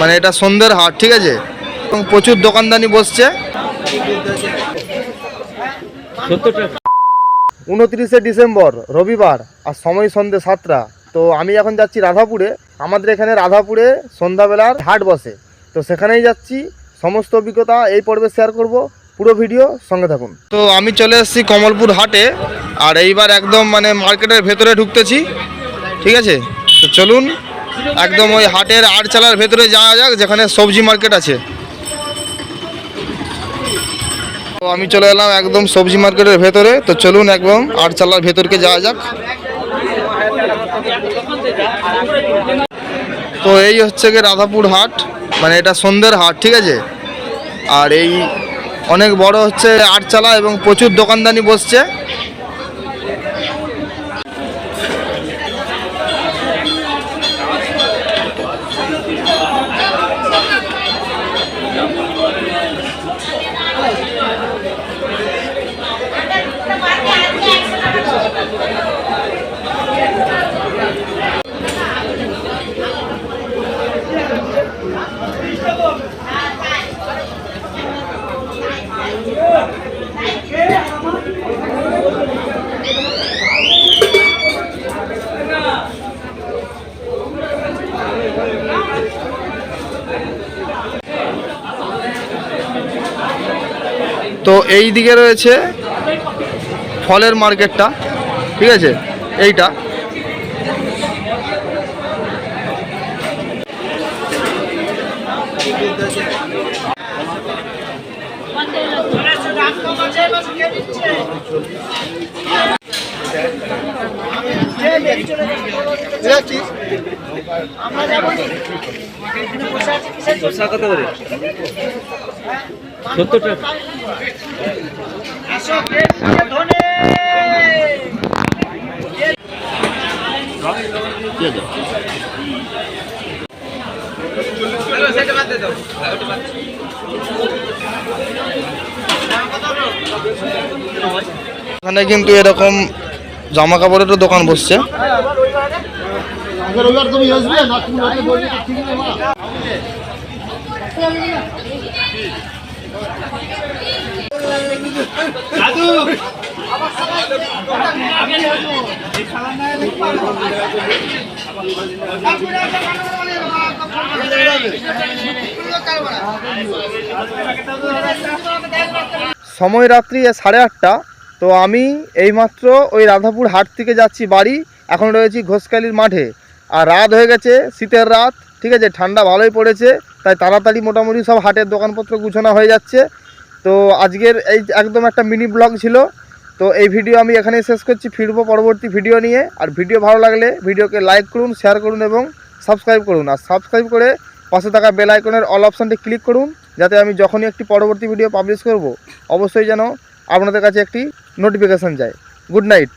মানে এটা সন্ধ্যের হাট ঠিক আছে? এবং প্রচুর দোকানদানি বসছে। উনত্রিশে ডিসেম্বর রবিবার আর সময় সন্ধ্যে সাতটা। তো আমি এখন যাচ্ছি রাধাপুরে। আমাদের এখানে রাধাপুরে সন্ধ্যাবেলার হাট বসে। তো সেখানেই যাচ্ছি। সমস্ত অভিজ্ঞতা এই পর্বে শেয়ার করব। পুরো ভিডিও সঙ্গে থাকুন। তো আমি চলে এসেছি কমলপুর হাটে আর এইবার একদম মানে মার্কেটের ভেতরে ঢুকতেছি। ঠিক আছে? তো চলুন একদম ওই হাটের আটচালার ভেতরে যাওয়া যাক, যেখানে সবজি মার্কেট আছে। তো আমি চলে এলাম একদম সবজি মার্কেটের ভেতরে। তো চলুন একদম আটচালার ভেতরকে যাওয়া যাক। তো এই হচ্ছে গিয়ে রাধাপুর হাট মানে এটা সন্ধ্যের হাট, ঠিক আছে? আর এই অনেক বড় হচ্ছে আটচালা এবং প্রচুর দোকানদানি বসছে। 来。তো এই দিকে রয়েছে ফলের মার্কেটটা ঠিক আছে? এইটা। এখানে কিন্তু এরকম জামা কাপড়েরও দোকান বসছে। রবিবার তুমি আসবে, না তুমি ঠিক দাদু! সময় রাত্রি সাড়ে আটটা, তো আমি এইমাত্র ওই রাধাপুর হাট থেকে যাচ্ছি বাড়ি, এখন রয়েছি ঘোষকালির মাঠে। আর রাত হয়ে গেছে, শীতের রাত, ঠিক আছে? ঠান্ডা ভালোই পড়েছে, তাই তাড়াতাড়ি মোটামুটি সব হাটের দোকানপত্র গুছানো হয়ে যাচ্ছে। তো আজকের এই একদম একটা মিনি ব্লগ ছিল। তো এই ভিডিও আমি এখানেই শেষ করছি, ফিরবো পরবর্তী ভিডিও নিয়ে। আর ভিডিও ভালো লাগলে ভিডিওকে লাইক করুন, শেয়ার করুন এবং সাবস্ক্রাইব করুন। আর সাবস্ক্রাইব করে পাশে থাকা বেল আইকনের অল অপশানটি ক্লিক করুন, যাতে আমি যখনই একটি পরবর্তী ভিডিও পাবলিশ করব, অবশ্যই যেন আপনাদের কাছে একটি নোটিফিকেশান যায়। Good night.